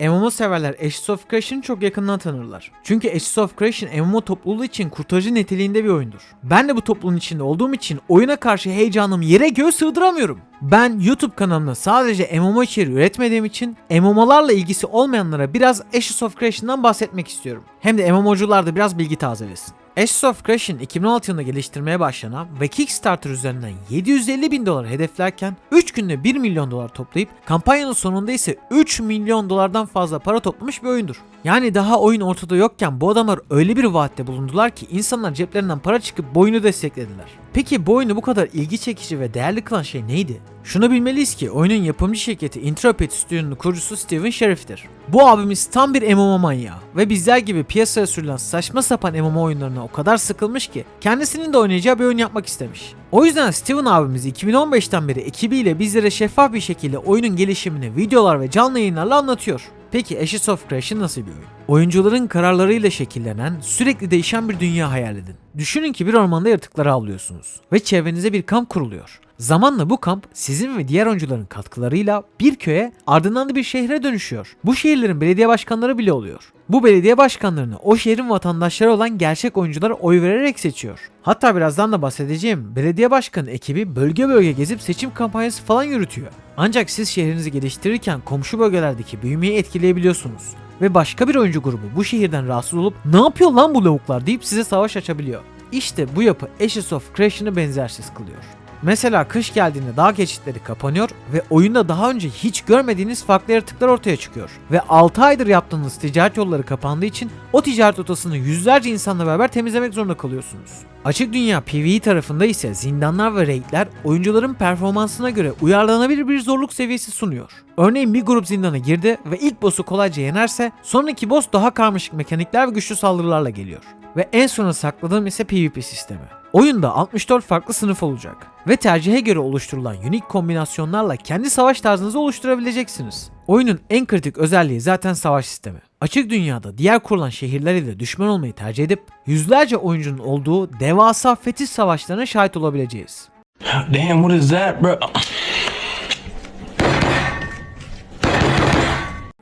MMO severler Ashes of Creation'ı çok yakından tanırlar. Çünkü Ashes of Creation MMO topluluğu için kurtarıcı niteliğinde bir oyundur. Ben de bu topluluğun içinde olduğum için oyuna karşı heyecanımı yere göğe sığdıramıyorum. Ben YouTube kanalımda sadece MMO içeriği üretmediğim için MMO'larla ilgisi olmayanlara biraz Ashes of Creation'dan bahsetmek istiyorum. Hem de MMO'cular da biraz bilgi tazelesin. Ashes of Creation 2016 yılında geliştirmeye başlanan ve Kickstarter üzerinden 750 bin dolar hedeflerken 3 günde 1 milyon dolar toplayıp kampanyanın sonunda ise 3 milyon dolardan fazla para toplamış bir oyundur. Yani daha oyun ortada yokken bu adamlar öyle bir vaatte bulundular ki insanlar ceplerinden para çıkıp bu oyunu desteklediler. Peki bu oyunu bu kadar ilgi çekici ve değerli kılan şey neydi? Şunu bilmeliyiz ki oyunun yapımcı şirketi Intrepid Studio'nun kurucusu Steven Sheriff'tir. Bu abimiz tam bir MMO manyağı ve bizler gibi piyasaya sürülen saçma sapan MMO oyunlarına o kadar sıkılmış ki kendisinin de oynayacağı bir oyun yapmak istemiş. O yüzden Steven abimiz 2015'ten beri ekibiyle bizlere şeffaf bir şekilde oyunun gelişimini videolar ve canlı yayınlarla anlatıyor. Peki Ashes of Creation nasıl bir oyun? Oyuncuların kararlarıyla şekillenen, sürekli değişen bir dünya hayal edin. Düşünün ki bir ormanda yaratıkları avlıyorsunuz ve çevrenize bir kamp kuruluyor. Zamanla bu kamp sizin ve diğer oyuncuların katkılarıyla bir köye ardından da bir şehre dönüşüyor. Bu şehirlerin belediye başkanları bile oluyor. Bu belediye başkanlarını o şehrin vatandaşları olan gerçek oyuncular oy vererek seçiyor. Hatta birazdan da bahsedeceğim belediye başkanı ekibi bölge bölge gezip seçim kampanyası falan yürütüyor. Ancak siz şehrinizi geliştirirken komşu bölgelerdeki büyümeyi etkileyebiliyorsunuz. Ve başka bir oyuncu grubu bu şehirden rahatsız olup ne yapıyor lan bu lavuklar deyip size savaş açabiliyor. İşte bu yapı Ashes of Creation'ı benzersiz kılıyor. Mesela kış geldiğinde dağ geçitleri kapanıyor ve oyunda daha önce hiç görmediğiniz farklı yaratıklar ortaya çıkıyor. Ve 6 aydır yaptığınız ticaret yolları kapandığı için o ticaret rotasını yüzlerce insanla beraber temizlemek zorunda kalıyorsunuz. Açık dünya PvE tarafında ise zindanlar ve raidler oyuncuların performansına göre uyarlanabilir bir zorluk seviyesi sunuyor. Örneğin bir grup zindana girdi ve ilk boss'u kolayca yenerse sonraki boss daha karmaşık mekanikler ve güçlü saldırılarla geliyor. Ve en sona sakladığım ise PvP sistemi. Oyunda 64 farklı sınıf olacak ve tercihe göre oluşturulan unik kombinasyonlarla kendi savaş tarzınızı oluşturabileceksiniz. Oyunun en kritik özelliği zaten savaş sistemi. Açık dünyada diğer kurulan şehirler ile düşman olmayı tercih edip yüzlerce oyuncunun olduğu devasa fetiş savaşlarına şahit olabileceğiz. Damn, what is that, bro?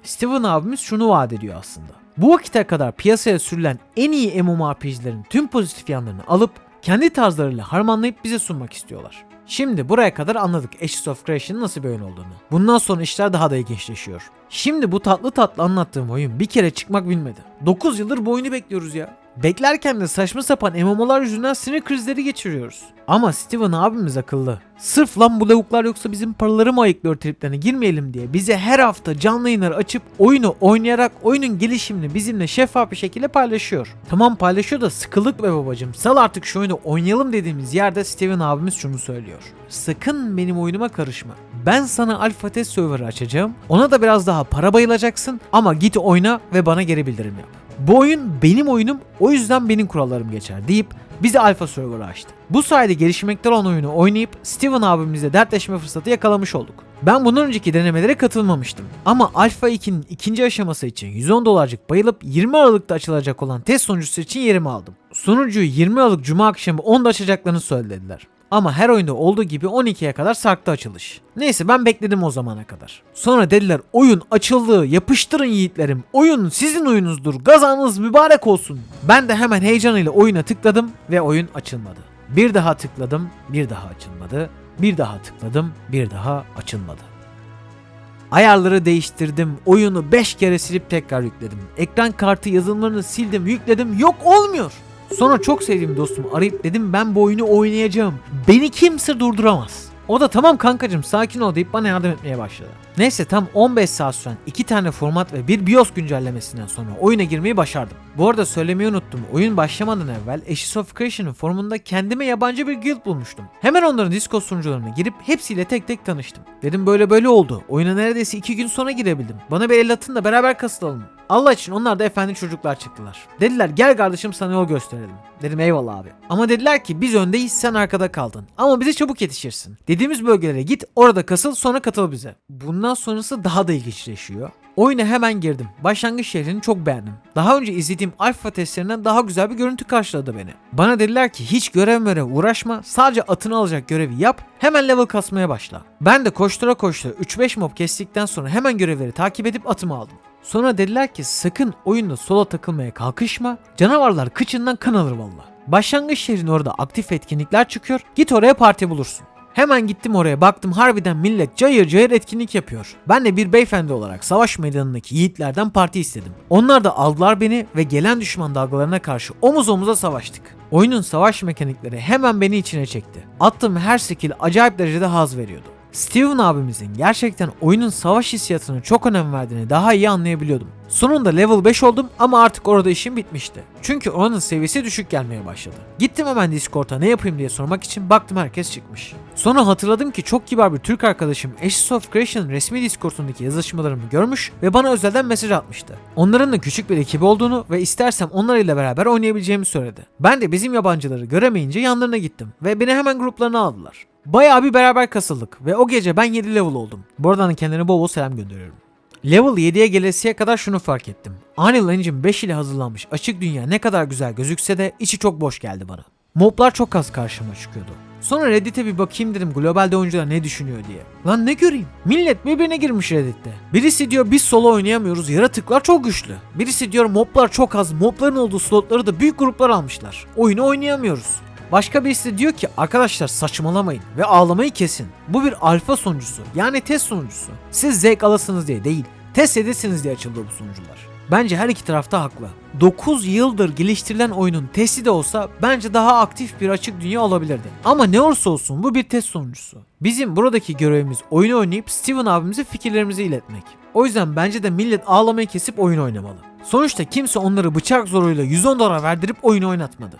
Steven abimiz şunu vaat ediyor aslında. Bu vakite kadar piyasaya sürülen en iyi MMORPG'lerin tüm pozitif yanlarını alıp kendi tarzlarıyla harmanlayıp bize sunmak istiyorlar. Şimdi buraya kadar anladık Ashes of Creation'ın nasıl bir oyun olduğunu. Bundan sonra işler daha da ilginçleşiyor. Şimdi bu tatlı tatlı anlattığım oyun bir kere çıkmak bilmedi. 9 yıldır bu oyunu bekliyoruz ya. Beklerken de saçma sapan MMO'lar yüzünden sinir krizleri geçiriyoruz. Ama Steven abimiz akıllı. Sırf lan bu lavuklar yoksa bizim paraları mı ayıklıyor triplerine girmeyelim diye bize her hafta canlı yayınlar açıp oyunu oynayarak oyunun gelişimini bizimle şeffaf bir şekilde paylaşıyor. Tamam paylaşıyor da sıkılık be babacım sal artık şu oyunu oynayalım dediğimiz yerde Steven abimiz şunu söylüyor. Sakın benim oyunuma karışma. Ben sana alfa test server'ı açacağım. Ona da biraz daha para bayılacaksın ama git oyna ve bana geri bildirim yap. Bu oyun benim oyunum o yüzden benim kurallarım geçer deyip bize alfa server'ı açtı. Bu sayede gelişmekte olan oyunu oynayıp Steven abimizle dertleşme fırsatı yakalamış olduk. Ben bundan önceki denemelere katılmamıştım. Ama Alpha 2'nin ikinci aşaması için 110 dolarcık bayılıp 20 Aralık'ta açılacak olan test sonucusu için yerimi aldım. Sonucuyu 20 Aralık Cuma akşamı 10'da açacaklarını söylediler. Ama her oyunda olduğu gibi 12'ye kadar sarktı açılış. Neyse ben bekledim o zamana kadar. Sonra dediler oyun açıldı yapıştırın yiğitlerim. Oyun sizin oyunuzdur gazanız mübarek olsun. Ben de hemen heyecanıyla oyuna tıkladım ve oyun açılmadı. Bir daha tıkladım bir daha açılmadı. Bir daha tıkladım bir daha açılmadı. Ayarları değiştirdim. Oyunu 5 kere silip tekrar yükledim. Ekran kartı yazılımlarını sildim, yükledim. Yok olmuyor. Sonra çok sevdiğim dostumu arayıp dedim ben bu oyunu oynayacağım. Beni kimse durduramaz. O da tamam kankacım sakin ol deyip bana yardım etmeye başladı. Neyse tam 15 saat süren 2 tane format ve bir BIOS güncellemesinden sonra oyuna girmeyi başardım. Bu arada söylemeyi unuttum. Oyun başlamadan evvel Ashes of Creation'ın forumunda kendime yabancı bir guild bulmuştum. Hemen onların Discord sunucularına girip hepsiyle tek tek tanıştım. Dedim böyle böyle oldu. Oyuna neredeyse 2 gün sonra girebildim. Bana bir el atın da beraber kasılalım. Allah için onlar da efendi çocuklar çıktılar. Dediler gel kardeşim sana yol gösterelim. Dedim eyvallah abi. Ama dediler ki biz öndeyiz sen arkada kaldın. Ama bize çabuk yetişirsin. Dediğimiz bölgelere git orada kasıl sonra katıl bize. Bundan sonrası daha da ilginçleşiyor. Oyuna hemen girdim. Başlangıç şehrini çok beğendim. Daha önce izlediğim alfa testlerinden daha güzel bir görüntü karşıladı beni. Bana dediler ki hiç görev mörev uğraşma sadece atını alacak görevi yap hemen level kasmaya başla. Ben de koştura koştura 3-5 mob kestikten sonra hemen görevleri takip edip atımı aldım. Sonra dediler ki sakın oyunda sola takılmaya kalkışma. Canavarlar kıçından kan alır valla. Başlangıç şehrin orada aktif etkinlikler çıkıyor. Git oraya parti bulursun. Hemen gittim oraya baktım harbiden millet cayır cayır etkinlik yapıyor. Ben de bir beyefendi olarak savaş meydanındaki yiğitlerden parti istedim. Onlar da aldılar beni ve gelen düşman dalgalarına karşı omuz omuza savaştık. Oyunun savaş mekanikleri hemen beni içine çekti. Attığım her skill acayip derecede haz veriyordu. Steven abimizin gerçekten oyunun savaş hissiyatına çok önem verdiğini daha iyi anlayabiliyordum. Sonunda level 5 oldum ama artık orada işim bitmişti. Çünkü oranın seviyesi düşük gelmeye başladı. Gittim hemen Discord'a ne yapayım diye sormak için baktım herkes çıkmış. Sonra hatırladım ki çok kibar bir Türk arkadaşım Ashes of Creation resmi Discord'undaki yazışmalarımı görmüş ve bana özelden mesaj atmıştı. Onların da küçük bir ekibi olduğunu ve istersem onlarıyla beraber oynayabileceğimi söyledi. Ben de bizim yabancıları göremeyince yanlarına gittim ve beni hemen gruplarına aldılar. Bayağı bir beraber kasıldık ve o gece ben 7 level oldum. Buradan kendilerine bol bol selam gönderiyorum. Level 7'ye gelesiye kadar şunu fark ettim. Unreal Engine 5 ile hazırlanmış açık dünya ne kadar güzel gözükse de içi çok boş geldi bana. Moblar çok az karşıma çıkıyordu. Sonra Reddit'e bir bakayım dedim globalde oyuncular ne düşünüyor diye. Lan ne göreyim? Millet birbirine girmiş Reddit'te. Birisi diyor biz solo oynayamıyoruz yaratıklar çok güçlü. Birisi diyor moblar çok az mobların olduğu slotları da büyük gruplar almışlar. Oyunu oynayamıyoruz. Başka birisi de diyor ki arkadaşlar saçmalamayın ve ağlamayı kesin. Bu bir alfa sonucusu yani test sonucusu. Siz zevk alasınız diye değil test edesiniz diye açıldı bu sunucular. Bence her iki tarafta haklı. 9 yıldır geliştirilen oyunun testi de olsa bence daha aktif bir açık dünya olabilirdi. Ama ne olursa olsun bu bir test sonucusu. Bizim buradaki görevimiz oyunu oynayıp Steven abimize fikirlerimizi iletmek. O yüzden bence de millet ağlamayı kesip oyun oynamalı. Sonuçta kimse onları bıçak zoruyla 110 dolar verdirip oyunu oynatmadı.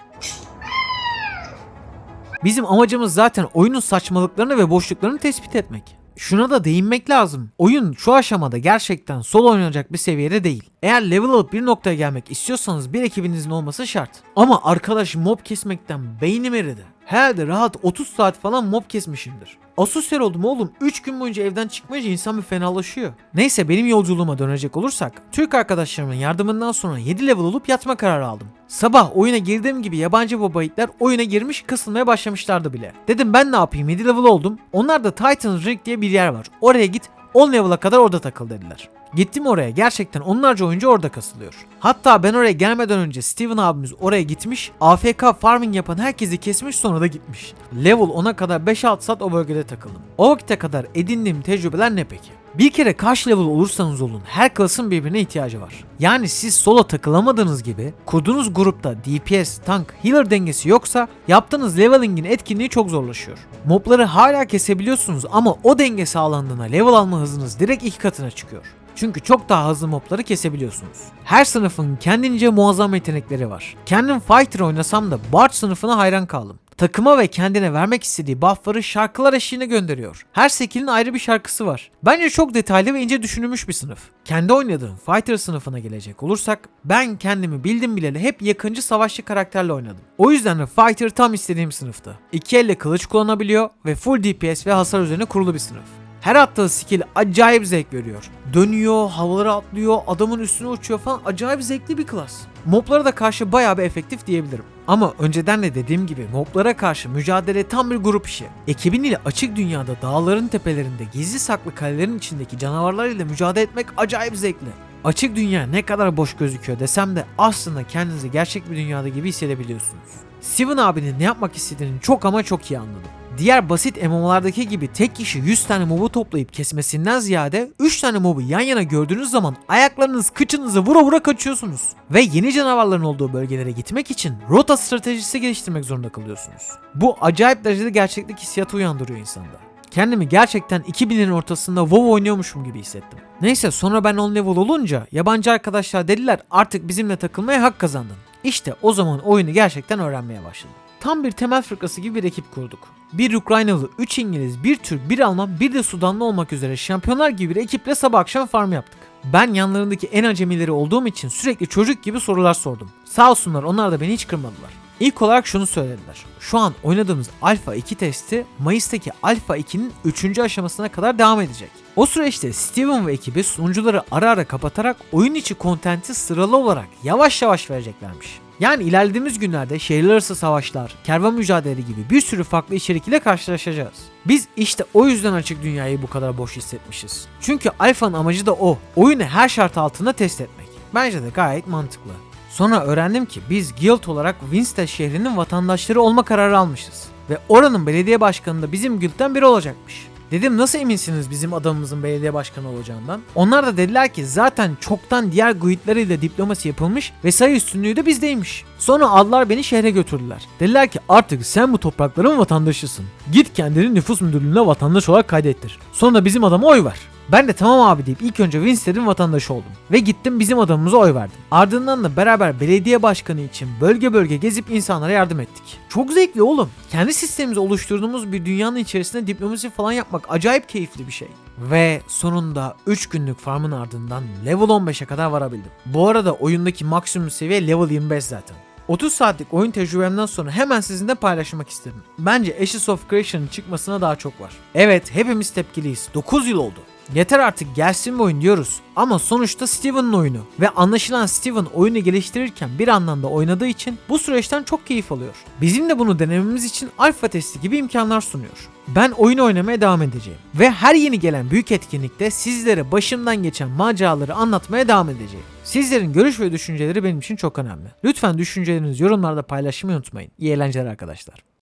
Bizim amacımız zaten oyunun saçmalıklarını ve boşluklarını tespit etmek. Şuna da değinmek lazım. Oyun şu aşamada gerçekten solo oynanacak bir seviyede değil. Eğer level alıp bir noktaya gelmek istiyorsanız bir ekibinizin olması şart. Ama arkadaş mob kesmekten beynim eridi. Herhalde rahat 30 saat falan mob kesmişimdir. Asosyal oldum oğlum. 3 gün boyunca evden çıkmayınca insan bir fenalaşıyor. Neyse benim yolculuğuma dönecek olursak Türk arkadaşlarımın yardımından sonra 7 level olup yatma kararı aldım. Sabah oyuna girdiğim gibi yabancı babayitler oyuna girmiş kasılmaya başlamışlardı bile. Dedim ben ne yapayım 7 level oldum. Onlar da Titan's Ring diye bir yer var. Oraya git 10 level'a kadar orada takıl dediler. Gittim oraya gerçekten onlarca oyuncu orada kasılıyor. Hatta ben oraya gelmeden önce Steven abimiz oraya gitmiş AFK farming yapan herkesi kesmiş sonra da gitmiş. Level 10'a kadar 5-6 saat o bölgede takıldım. O vakite kadar edindiğim tecrübeler ne peki? Bir kere kaç level olursanız olun her klasın birbirine ihtiyacı var. Yani siz solo takılamadığınız gibi kurduğunuz grupta DPS, tank, healer dengesi yoksa yaptığınız leveling'in etkinliği çok zorlaşıyor. Mobları hala kesebiliyorsunuz ama o denge sağlandığında level alma hızınız direkt iki katına çıkıyor. Çünkü çok daha hızlı mobları kesebiliyorsunuz. Her sınıfın kendince muazzam yetenekleri var. Kendim fighter oynasam da Bard sınıfına hayran kaldım. Takıma ve kendine vermek istediği buffları şarkılar eşliğine gönderiyor. Her skill'in ayrı bir şarkısı var. Bence çok detaylı ve ince düşünülmüş bir sınıf. Kendi oynadığım fighter sınıfına gelecek olursak ben kendimi bildim bileli hep yakıncı savaşçı karakterle oynadım. O yüzden de fighter tam istediğim sınıftı. İki elle kılıç kullanabiliyor ve full DPS ve hasar üzerine kurulu bir sınıf. Her attığı skill acayip zevk veriyor. Dönüyor, havalara atlıyor, adamın üstüne uçuyor falan acayip zevkli bir klas. Moblara da karşı bayağı bir efektif diyebilirim. Ama önceden de dediğim gibi moblara karşı mücadele tam bir grup işi. Ekibin ile açık dünyada dağların tepelerinde gizli saklı kalelerin içindeki canavarlar ile mücadele etmek acayip zevkli. Açık dünya ne kadar boş gözüküyor desem de aslında kendinizi gerçek bir dünyada gibi hissedebiliyorsunuz. Steven abinin ne yapmak istediğini çok ama çok iyi anladım. Diğer basit MMO'lardaki gibi tek kişi 100 tane mobu toplayıp kesmesinden ziyade 3 tane mobu yan yana gördüğünüz zaman ayaklarınız kıçınızı vura vura kaçıyorsunuz. Ve yeni canavarların olduğu bölgelere gitmek için rota stratejisi geliştirmek zorunda kalıyorsunuz. Bu acayip derecede gerçeklik hissiyatı uyandırıyor insanda. Kendimi gerçekten 2000'lerin ortasında WoW oynuyormuşum gibi hissettim. Neyse sonra ben 10 level olunca yabancı arkadaşlar dediler artık bizimle takılmaya hak kazandın. İşte o zaman oyunu gerçekten öğrenmeye başladım. Tam bir temel fırkası gibi bir ekip kurduk. Bir Ukraynalı, 3 İngiliz, bir Türk, bir Alman, bir de Sudanlı olmak üzere şampiyonlar gibi bir ekiple sabah akşam farm yaptık. Ben yanlarındaki en acemileri olduğum için sürekli çocuk gibi sorular sordum. Sağ olsunlar onlar da beni hiç kırmadılar. İlk olarak şunu söylediler. Şu an oynadığımız Alpha 2 testi Mayıs'taki Alpha 2'nin 3. aşamasına kadar devam edecek. O süreçte Steven ve ekibi sunucuları ara ara kapatarak oyun içi kontenti sıralı olarak yavaş yavaş vereceklermiş. Yani ilerlediğimiz günlerde şehirler arası savaşlar, kervan mücadeleleri gibi bir sürü farklı içerik ile karşılaşacağız. Biz işte o yüzden açık dünyayı bu kadar boş hissetmişiz. Çünkü Alpha'nın amacı da o. Oyunu her şart altında test etmek. Bence de gayet mantıklı. Sonra öğrendim ki biz Guild olarak Winstead şehrinin vatandaşları olma kararı almışız. Ve oranın belediye başkanı da bizim guild'den biri olacakmış. Dedim nasıl eminsiniz bizim adamımızın belediye başkanı olacağından? Onlar da dediler ki zaten çoktan diğer guildleriyle diplomasi yapılmış ve sayı üstünlüğü de bizdeymiş. Sonra aldılar beni şehre götürdüler. Dediler ki artık sen bu toprakların vatandaşısın. Git kendini nüfus müdürlüğüne vatandaş olarak kaydettir. Sonra bizim adama oy ver. Ben de tamam abi deyip ilk önce Winstead'in vatandaşı oldum. Ve gittim bizim adamımıza oy verdim. Ardından da beraber belediye başkanı için bölge bölge gezip insanlara yardım ettik. Çok zevkli oğlum. Kendi sistemimizi oluşturduğumuz bir dünyanın içerisinde diplomasi falan yapmak acayip keyifli bir şey. Ve sonunda 3 günlük farmın ardından level 15'e kadar varabildim. Bu arada oyundaki maksimum seviye level 25 zaten. 30 saatlik oyun tecrübemden sonra hemen sizinle paylaşmak istedim. Bence Ashes of Creation'ın çıkmasına daha çok var. Evet hepimiz tepkiliyiz. 9 yıl oldu. Yeter artık gelsin bir oyun diyoruz. Ama sonuçta Steven'ın oyunu. Ve anlaşılan Steven oyunu geliştirirken bir anlamda oynadığı için bu süreçten çok keyif alıyor. Bizim de bunu denememiz için alfa testi gibi imkanlar sunuyor. Ben oyunu oynamaya devam edeceğim. Ve her yeni gelen büyük etkinlikte sizlere başımdan geçen maceraları anlatmaya devam edeceğim. Sizlerin görüş ve düşünceleri benim için çok önemli. Lütfen düşüncelerinizi yorumlarda paylaşmayı unutmayın. İyi eğlenceler arkadaşlar.